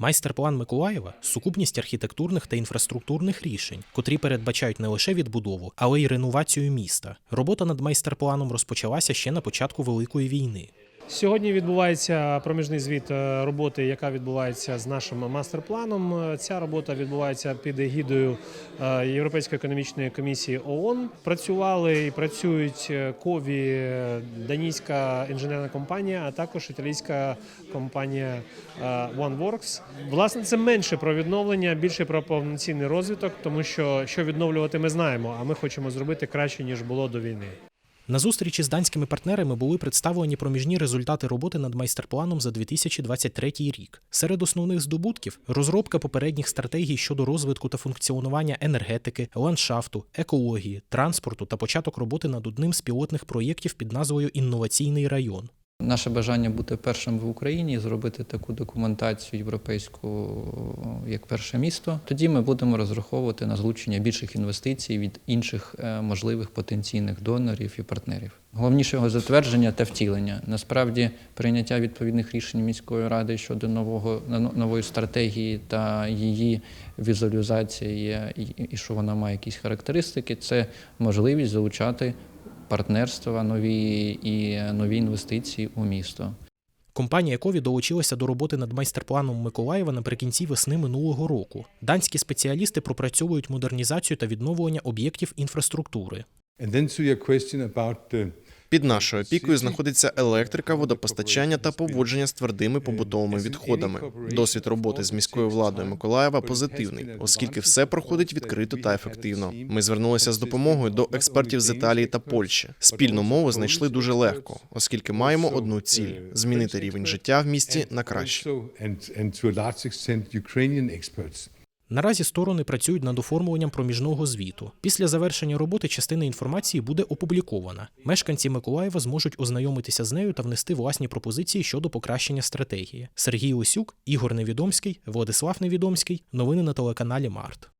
Майстер-план Миколаєва сукупність архітектурних та інфраструктурних рішень, котрі передбачають не лише відбудову, але й реновацію міста. Робота над майстер-планом розпочалася ще на початку Великої війни. Сьогодні відбувається проміжний звіт е, роботи, яка відбувається з нашим мастер-планом. Е, Ця робота відбувається під егідою е, Європейської економічної комісії ООН. Працювали і працюють кові данійська інженерна компанія, а також італійська компанія OneWorks. Власне, це менше про відновлення, більше про повноцінний розвиток, тому що що відновлювати ми знаємо, а ми хочемо зробити краще ніж було до війни. На зустрічі з данськими партнерами були представлені проміжні результати роботи над майстер-планом за 2023 рік. Серед основних здобутків розробка попередніх стратегій щодо розвитку та функціонування енергетики, ландшафту, екології, транспорту та початок роботи над одним з пілотних проєктів під назвою Інноваційний район. Наше бажання бути першим в Україні, зробити таку документацію європейську як перше місто. Тоді ми будемо розраховувати на залучення більших інвестицій від інших е, можливих потенційних донорів і партнерів. Головніше його затвердження та втілення. Насправді, прийняття відповідних рішень міської ради щодо нового нової стратегії та її візуалізації, і, і що вона має якісь характеристики, це можливість залучати партнерства нові і нові інвестиції у місто. Компанія Кові долучилася до роботи над майстер-планом Миколаєва наприкінці весни минулого року. Данські спеціалісти пропрацьовують модернізацію та відновлення об'єктів інфраструктури. And then to your question about the Під нашою опікою знаходиться електрика, водопостачання та поводження з твердими побутовими відходами. Досвід роботи з міською владою Миколаєва позитивний, оскільки все проходить відкрито та ефективно. Ми звернулися з допомогою до експертів з Італії та Польщі. Спільну мову знайшли дуже легко, оскільки маємо одну ціль змінити рівень життя в місті на краще. Наразі сторони працюють над оформленням проміжного звіту. Після завершення роботи частина інформації буде опублікована. Мешканці Миколаєва зможуть ознайомитися з нею та внести власні пропозиції щодо покращення стратегії. Сергій Лисюк, Ігор Невідомський, Владислав Невідомський. Новини на телеканалі Март.